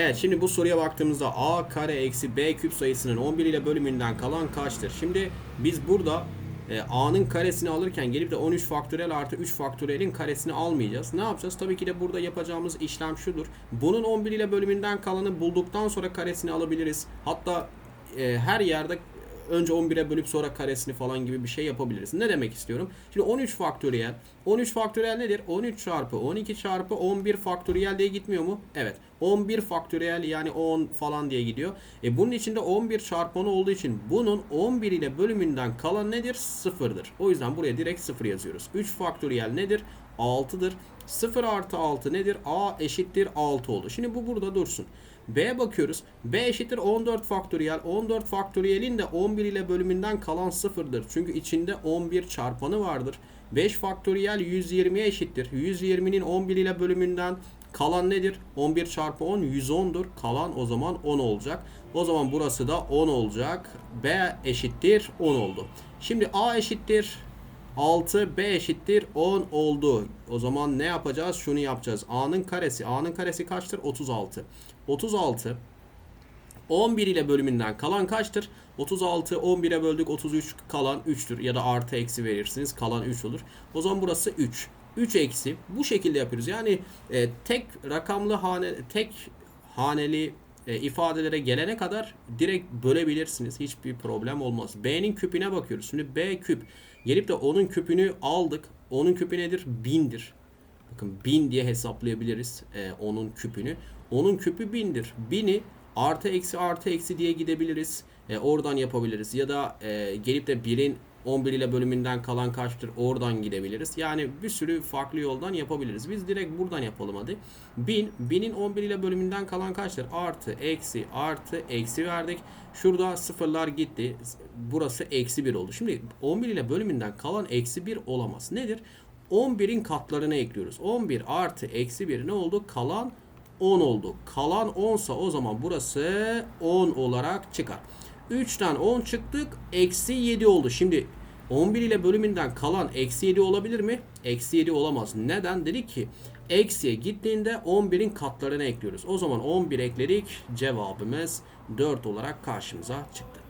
Evet şimdi bu soruya baktığımızda a kare eksi b küp sayısının 11 ile bölümünden kalan kaçtır? Şimdi biz burada e, a'nın karesini alırken gelip de 13 faktöriyel artı 3 faktöriyelin karesini almayacağız. Ne yapacağız? Tabii ki de burada yapacağımız işlem şudur. Bunun 11 ile bölümünden kalanı bulduktan sonra karesini alabiliriz. Hatta e, her yerde önce 11'e bölüp sonra karesini falan gibi bir şey yapabiliriz. Ne demek istiyorum? Şimdi 13 faktöriyel. 13 faktöriyel nedir? 13 çarpı 12 çarpı 11 faktöriyel diye gitmiyor mu? Evet. 11 faktöriyel yani 10 falan diye gidiyor. E bunun içinde 11 çarpı 10 olduğu için bunun 11 ile bölümünden kalan nedir? Sıfırdır. O yüzden buraya direkt sıfır yazıyoruz. 3 faktöriyel nedir? 6'dır. 0 artı 6 nedir? A eşittir 6 oldu. Şimdi bu burada dursun. B'ye bakıyoruz. B eşittir 14 faktöriyel. 14 faktöriyelin de 11 ile bölümünden kalan sıfırdır. Çünkü içinde 11 çarpanı vardır. 5 faktöriyel 120'ye eşittir. 120'nin 11 ile bölümünden kalan nedir? 11 çarpı 10 110'dur. Kalan o zaman 10 olacak. O zaman burası da 10 olacak. B eşittir 10 oldu. Şimdi A eşittir 6 B eşittir 10 oldu. O zaman ne yapacağız? Şunu yapacağız. A'nın karesi. A'nın karesi kaçtır? 36. 36 11 ile bölümünden kalan kaçtır? 36 11'e böldük 33 kalan 3'tür ya da artı eksi verirsiniz kalan 3 olur. O zaman burası 3. 3 eksi bu şekilde yapıyoruz. Yani e, tek rakamlı hane tek haneli e, ifadelere gelene kadar direkt bölebilirsiniz. Hiçbir problem olmaz. B'nin küpüne bakıyoruz. Şimdi B küp gelip de onun küpünü aldık. Onun küpü nedir? 1000'dir. Bakın 1000 diye hesaplayabiliriz e, onun küpünü. Onun küpü 1000'dir. 1000'i artı eksi artı eksi diye gidebiliriz. E, oradan yapabiliriz. Ya da e, gelip de 1'in 11 ile bölümünden kalan kaçtır oradan gidebiliriz. Yani bir sürü farklı yoldan yapabiliriz. Biz direkt buradan yapalım hadi. 1000, 1000'in 11 ile bölümünden kalan kaçtır? Artı, eksi, artı, eksi verdik. Şurada sıfırlar gitti. Burası eksi 1 oldu. Şimdi 11 ile bölümünden kalan eksi 1 olamaz. Nedir? 11'in katlarını ekliyoruz. 11 artı eksi 1 ne oldu? Kalan 10 oldu. Kalan 10 sa o zaman burası 10 olarak çıkar. 3'ten 10 çıktık. Eksi 7 oldu. Şimdi 11 ile bölümünden kalan eksi 7 olabilir mi? Eksi 7 olamaz. Neden? Dedik ki eksiye gittiğinde 11'in katlarını ekliyoruz. O zaman 11 ekledik. Cevabımız 4 olarak karşımıza çıktı.